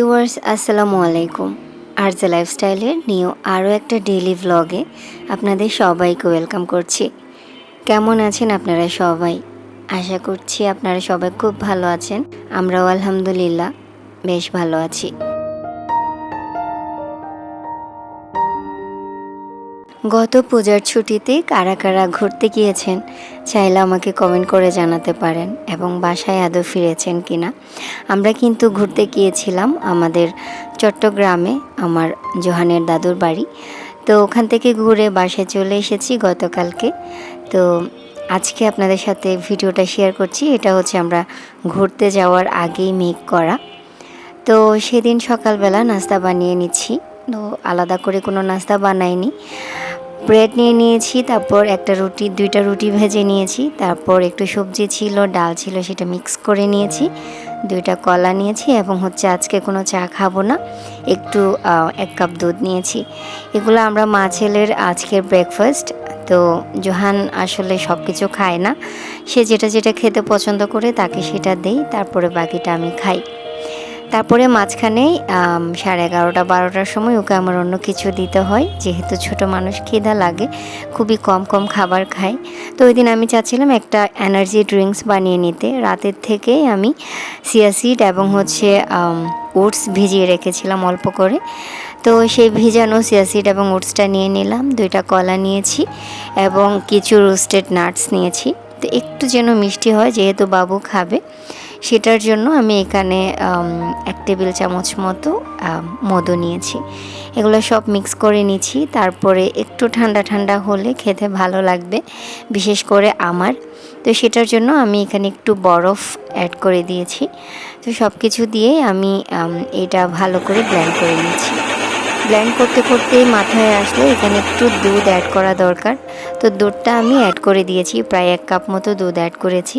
Viewers, আসসালামু আলাইকুম। RJ লাইফস্টাইলের new আরও একটা ডেলি ভ্লগে আপনাদের সবাইকে ওয়েলকাম করছি। কেমন আছেন আপনারা সবাই? আশা করছি আপনারা সবাই খুব ভালো আছেন। আমরাও আলহামদুলিল্লাহ বেশ ভালো আছি। গত পূজার ছুটিতে কারা কারা ঘুরতে গিয়েছেন, চাইলে আমাকে কমেন্ট করে জানাতে পারেন এবং বাসায় আদৌ ফিরেছেন কিনা। আমরা কিন্তু ঘুরতে গিয়েছিলাম আমাদের চট্টগ্রামে, আমার জোহানের দাদুর বাড়ি। তো ওখান থেকে ঘুরে বাসায় চলে এসেছি গতকালকে। তো আজকে আপনাদের সাথে ভিডিওটা শেয়ার করছি, এটা হচ্ছে আমরা ঘুরতে যাওয়ার আগেই মেক করা। তো সেদিন সকালবেলা নাস্তা বানিয়ে নিচ্ছি। তো আলাদা করে কোনো নাস্তা বানাইনি। ব্রেড নিয়ে নিয়েছি, তারপর একটা রুটি, দুইটা রুটি ভেজে নিয়েছি, তারপর একটু সবজি ছিল, ডাল ছিল সেটা মিক্স করে নিয়েছি, দুইটা কলা নিয়েছি এবং হচ্ছে আজকে কোনো চা খাব না, একটু এক কাপ দুধ নিয়েছি। এগুলো আমরা মা ছেলের আজকের ব্রেকফাস্ট তো জোহান আসলে সব কিছু খায় না, সে যেটা যেটা খেতে পছন্দ করে তাকে সেটা দেই, তারপরে বাকিটা আমি খাই। তারপরে মাঝখানেই আম, সাড়ে এগারোটা বারোটার সময় ওকে আমার অন্য কিছু দিতে হয়। যেহেতু ছোট মানুষ খিদা লাগে খুবই কম কম খাবার খায় তো ওই দিন আমি চাচ্ছিলাম একটা এনার্জি ড্রিঙ্কস বানিয়ে নিতে। রাতের থেকেই আমি সিয়াসিড এবং হচ্ছে ওটস ভিজিয়ে রেখেছিলাম অল্প করে। তো সেই ভিজানো সিয়াসিড এবং ওটসটা নিয়ে নিলাম। দুইটা কলা নিয়েছি এবং কিছু রোস্টেড নাটস নিয়েছি। তো একটু যেন মিষ্টি হয়, যেহেতু বাবু খাবে। সেটার জন্য আমি এখানে এক টেবিল চামচ মতো মধু নিয়েছি। এগুলো সব মিক্স করে নিচ্ছি। তারপরে একটু ঠান্ডা ঠান্ডা হলে খেতে ভালো লাগবে, বিশেষ করে আমার। তো সেটার জন্য আমি এখানে একটু বরফ অ্যাড করে দিয়েছি। তো সব কিছু দিয়ে আমি, এটা ভালো করে ব্লেন্ড করে নিচ্ছি। ব্লেন্ড করতে করতেই মাথায় আসলো এখানে একটু দুধ অ্যাড করা দরকার। তো দুধটা আমি অ্যাড করে দিয়েছি, প্রায় এক কাপ মতো দুধ অ্যাড করেছি।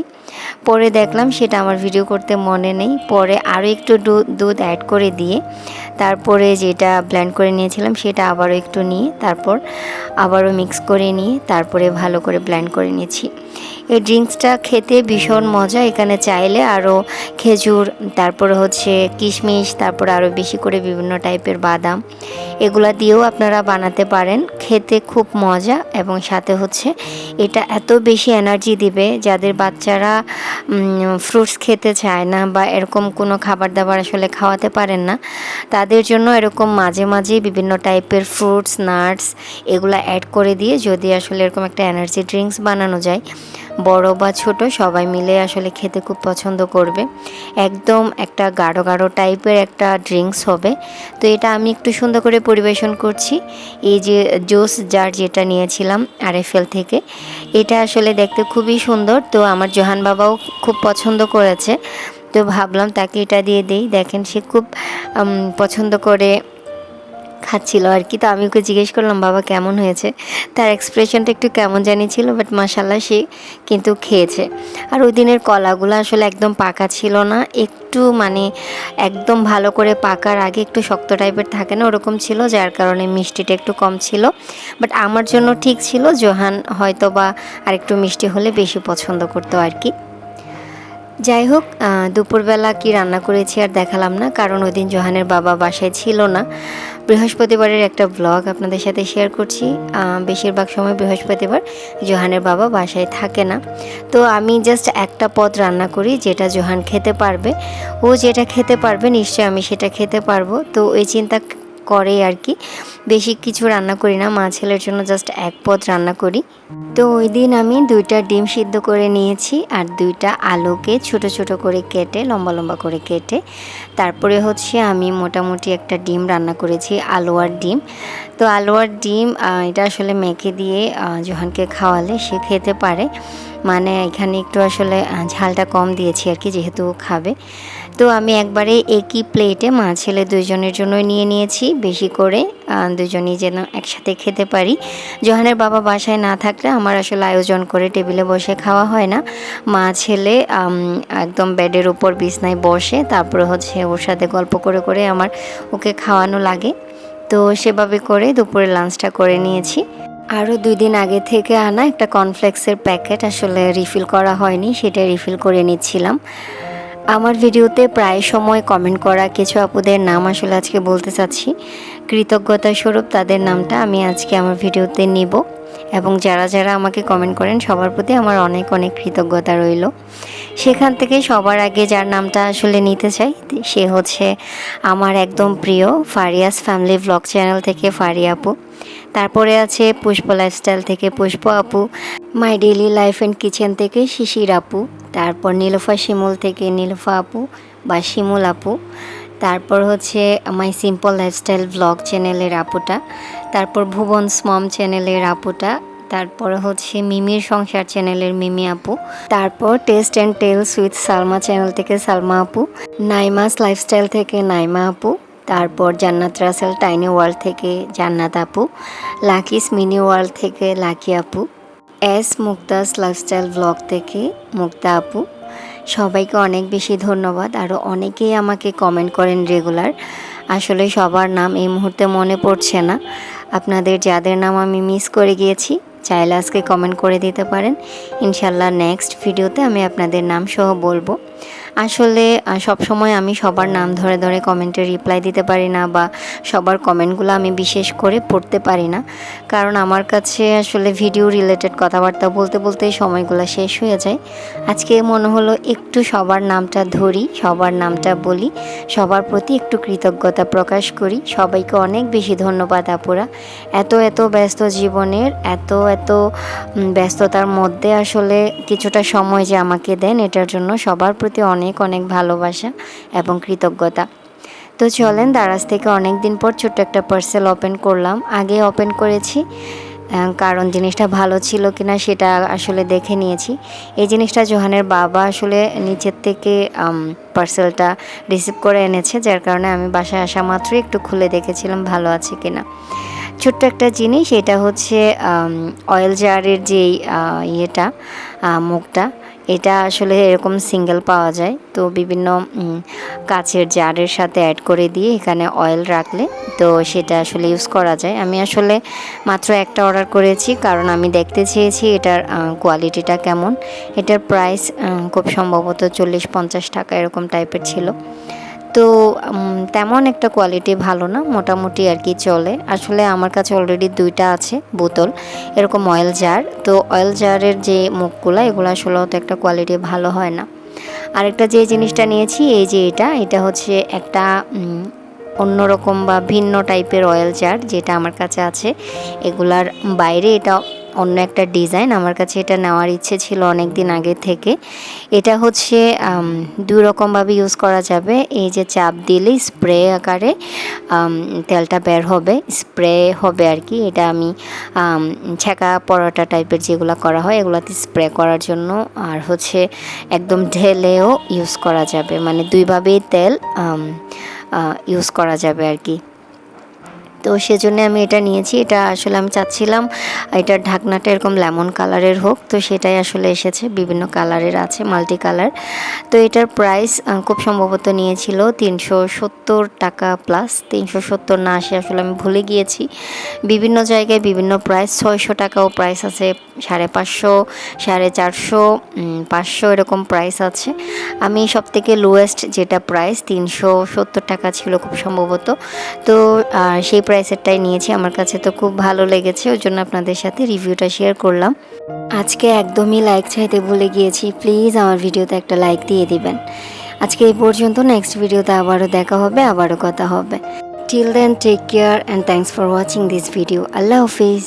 পরে দেখলাম সেটা আমার ভিডিও করতে মনে নেই। পরে আরও একটু দুধ অ্যাড করে দিয়ে তারপরে যেটা ব্ল্যান্ড করে নিয়েছিলাম সেটা আবারও একটু নিয়ে তারপর আবারও মিক্স করে নিয়ে তারপরে ভালো করে ব্ল্যান্ড করে নিয়েছি। এই ড্রিঙ্কসটা খেতে ভীষণ মজা। এখানে চাইলে আরও খেজুর, তারপরে হচ্ছে কিশমিশ, তারপর আরও বেশি করে বিভিন্ন টাইপের বাদাম। এগুলা দিয়েও আপনারা বানাতে পারেন। খেতে খুব মজা এবং সাথে হচ্ছে এটা এত বেশি এনার্জি দিবে যাদের বাচ্চারা ফ্রুটস খেতে চায় না বা এরকম কোনো খাবার দাবার আসলে খাওয়াতে পারেন না, তাদের জন্য এরকম মাঝে মাঝে বিভিন্ন টাইপের ফ্রুটস, নাটস এগুলো অ্যাড করে দিয়ে যদি আসলে এরকম একটা এনার্জি ড্রিঙ্কস বানানো যায় বড় বা ছোট, সবাই মিলে আসলে খেতে খুব পছন্দ করবে। একদম একটা গাঢ় গাঢ় টাইপের একটা ড্রিঙ্কস হবে। তো এটা আমি একটু সুন্দর করে পরিবেশন করছি। এই যে জুস জার যেটা নিয়েছিলাম আরএফএল থেকে, এটা আসলে দেখতে খুবই সুন্দর। তো আমার জোহান বাবাও খুব পছন্দ করেছে। তো ভাবলাম তাকে এটা দিয়ে দেই। দেখেন সে খুব পছন্দ করে খাচ্ছিল আর কি। তো আমি ওকে জিজ্ঞেস করলাম, বাবা, কেমন হয়েছে? তার এক্সপ্রেশনটা একটু কেমন জানি ছিল বাট মাসাল্লাহ সে কিন্তু খেয়েছে। আর ওই দিনের কলাগুলো আসলে একদম পাকা ছিল না। একটু মানে একদম ভালো করে পাকার আগে একটু শক্ত টাইপের থাকে না, ওরকম ছিল, যার কারণে মিষ্টিটা একটু কম ছিল। বাট আমার জন্য ঠিক ছিল, জোহান হয়তো বা আর একটু মিষ্টি হলে বেশি পছন্দ করতো আর কি। যাই হোক দুপুরবেলা কি রান্না করেছি আর দেখালাম না, কারণ ওই দিন জোহানের বাবা বাসায় ছিল না। বৃহস্পতিবারের একটা ব্লগ আপনাদের সাথে শেয়ার করছি। বেশিরভাগ সময় বৃহস্পতিবার জোহানের বাবা বাসায় থাকে না। তো আমি জাস্ট একটা পদ রান্না করি, যেটা জোহান খেতে পারবে। ও যেটা খেতে পারবে, নিশ্চয়ই আমি সেটা খেতে পারব। তো ওই চিন্তা করে আর কি। বেশি কিছু রান্না করি না, মা ছেলের জন্য জাস্ট এক পদ রান্না করি। তো ওই দিন আমি দুইটা ডিম সিদ্ধ করে নিয়েছি আর দুইটা আলুকে ছোট ছোট করে কেটে, লম্বা লম্বা করে কেটে, তারপরে হচ্ছে আমি মোটামুটি একটা ডিম রান্না করেছি আলু আর ডিম। তো আলু আর ডিম এটা আসলে মেখে দিয়ে জোহানকে খাওয়ালে সে খেতে পারে। মানে এখানে একটু আসলে ঝালটা কম দিয়েছি আর কি যেহেতু খাবে। তো আমি একবারে একই প্লেটে মা ছেলে দুজনের জন্য নিয়ে নিয়েছি। বেশি করে দুজনেই যেন একসাথে খেতে পারি। জোহানের বাবা বাসায় না থাকলে আমার আসলে আয়োজন করে টেবিলে বসে খাওয়া হয় না। মা ছেলে একদম বেডের উপর বিছনায় বসে, তারপরে হচ্ছে ওর সাথে গল্প করে করে আমার ওকে খাওয়ানো লাগে। তো সেভাবে করে দুপুরে লাঞ্চটা করে নিয়েছি। আরও দুই দিন আগে থেকে আনা একটা কর্নফ্লেক্সের প্যাকেট আসলে রিফিল করা হয়নি সেটা রিফিল করে নিচ্ছিলাম। আমার ভিডিওতে প্রায় সময় কমেন্ট করা কিছু আপুদের নাম আসলে আজকে বলতে চাচ্ছি। কৃতজ্ঞতা স্বরূপ তাদের নামটা আমি আজকে আমার ভিডিওতে নিব এবং যারা যারা আমাকে কমেন্ট করেন, সবার প্রতি আমার অনেক অনেক কৃতজ্ঞতা রইল। সেখান থেকে সবার আগে যার নামটা আসলে নিতে চাই, সে হচ্ছে আমার একদম প্রিয় ফারিয়াস ফ্যামিলি ব্লগ চ্যানেল থেকে ফারিয়া আপু। তারপরে আছে পুষ্প লাইফস্টাইল থেকে পুষ্প আপু my daily life and kitchen থেকে শিশির আপু, তারপর নীলফা শিমুল থেকে নীলফা আপু বা শিমুল আপু, তারপর হচ্ছে মাই সিম্পল লাইফস্টাইল ব্লগ চ্যানেলের আপুটা, তারপর ভুবন মম চ্যানেলের আপুটা, তারপর হচ্ছে মিমির সংসার চ্যানেলের মিমি আপু, তারপর taste and tales with Salma channel থেকে সালমা আপু, নাইমাস লাইফস্টাইল থেকে নাইমা আপু তারপর জান্নাত রাসেল টাইনি ওয়ার্ল্ড থেকে জান্নাত আপু লাকিস মিনি ওয়ার্ল্ড থেকে লাকি আপু, এস মুক্তাস লাইফস্টাইল ব্লগ থেকে মুক্তা আপু। সবাইকে অনেক বেশি ধন্যবাদ আরও অনেকেই আমাকে কমেন্ট করেন রেগুলার আসলে সবার নাম এই মুহূর্তে মনে পড়ছে না। আপনাদের যাদের নাম আমি মিস করে গিয়েছি, চাইলে আজকে কমেন্ট করে দিতে পারেন। ইনশাল্লাহ নেক্সট ভিডিওতে আমি আপনাদের নাম সহ বলব। আসলে আহ, সবসময় আমি সবার নাম ধরে ধরে কমেন্টে রিপ্লাই দিতে পারি না বা সবার কমেন্টগুলো আমি বিশেষ করে পড়তে পারি না। কারণ আমার কাছে আসলে ভিডিও রিলেটেড কথাবার্তা বলতে বলতে সময়গুলো শেষ হয়ে যায়। আজকে মনে হলো একটু সবার নামটা ধরি সবার নামটা বলি সবার প্রতি একটু কৃতজ্ঞতা প্রকাশ করি। সবাইকে অনেক বেশি ধন্যবাদ আপুরা। এত এত ব্যস্ত জীবনের এত এত ব্যস্ততার মধ্যে আসলে কিছুটা সময় যে আমাকে দেন এটার জন্য সবার প্রতি অনেক অনেক ভালোবাসা এবং কৃতজ্ঞতা। তো চলেন, দারাজ থেকে অনেক দিন পর ছোট্ট একটা পার্সেল ওপেন করলাম। আগে ওপেন করেছি কারণ জিনিসটা ভালো ছিল কিনা সেটা আসলে দেখে নিয়েছি। এই জিনিসটা জোহানের বাবা আসলে নিচের থেকে পার্সেলটা রিসিভ করে এনেছে, যার কারণে আমি বাসায় আসা মাত্রই একটু খুলে দেখেছিলাম ভালো আছে কিনা। ছোট্ট একটা জিনিস, এটা হচ্ছে অয়েল জারের যেই ইয়েটা মুখটা এটা আসলে এরকম সিঙ্গেল পাওয়া যায়। তো বিভিন্ন কাছের জারের সাথে অ্যাড করে দিয়ে এখানে অয়েল রাখলে তো সেটা আসলে ইউজ করা যায়। আমি আসলে মাত্র একটা অর্ডার করেছি কারণ আমি দেখতে চেয়েছি এটার কোয়ালিটিটা কেমন। এটার প্রাইস খুব সম্ভবত চল্লিশ পঞ্চাশ টাকা এরকম টাইপের ছিল। তো তেমন একটা কোয়ালিটি ভালো না, মোটামুটি আর কি চলে। আসলে আমার কাছে অলরেডি দুইটা আছে, বোতল, এরকম অয়েল জার তো অয়েল জারের যে মুখগুলো, এগুলো আসলে অত একটা কোয়ালিটি ভালো হয় না। আরেকটা যে জিনিসটা নিয়েছি, এই যে এটা এটা হচ্ছে একটা অন্যরকম বা ভিন্ন টাইপের অয়েল জার যেটা আমার কাছে আছে। এগুলার বাইরে এটা অন্য একটা ডিজাইন। আমার কাছে এটা নেওয়ার ইচ্ছে ছিল অনেক দিন আগে থেকে। এটা হচ্ছে দুই রকমভাবে ইউজ করা যাবে। এই যে চাপ দিলেই স্প্রে আকারে তেলটা বের হবে। স্প্রে হবে আর কি। এটা আমি ছ্যাঁকা পরোটা টাইপের যেগুলো করা হয়, এগুলাতে স্প্রে করার জন্য। আর হচ্ছে একদম ঢেলেও ইউজ করা যাবে। মানে দুইভাবেই তেল ইউজ করা যাবে আর কি। তো সেজন্য আমি এটা নিয়েছি। এটা আসলে আমি চাচ্ছিলাম, এটার ঢাকনাটা এরকম লেমন কালারের হোক। তো সেটাই আসলে এসেছে, বিভিন্ন কালারের আছে, মাল্টি কালার। তো এটার প্রাইস খুব সম্ভবত নিয়েছিল তিনশো সত্তর টাকা প্লাস। তিনশো সত্তর না আসে আসলে আমি ভুলে গিয়েছি। বিভিন্ন জায়গায় বিভিন্ন প্রাইস, ছয়শো টাকাও প্রাইস আছে, সাড়ে পাঁচশো, সাড়ে চারশো পাঁচশো এরকম প্রাইস আছে। আমি সব থেকে লোয়েস্ট যেটা প্রাইস, তিনশো সত্তর টাকা ছিল খুব সম্ভবত। তো সেই প্রাইসেরটাই নিয়েছি। আমার কাছে তো খুব ভালো লেগেছে, ওই জন্য আপনাদের সাথে রিভিউটা শেয়ার করলাম। আজকে একদমই লাইক চাইতে ভুলে গিয়েছি প্লিজ আমার ভিডিওতে একটা লাইক দিয়ে দিবেন। আজকে এই পর্যন্ত নেক্সট ভিডিওতে আবারও দেখা হবে, আবারও কথা হবে। Till then take care and thanks for watching this video Allah Hafiz.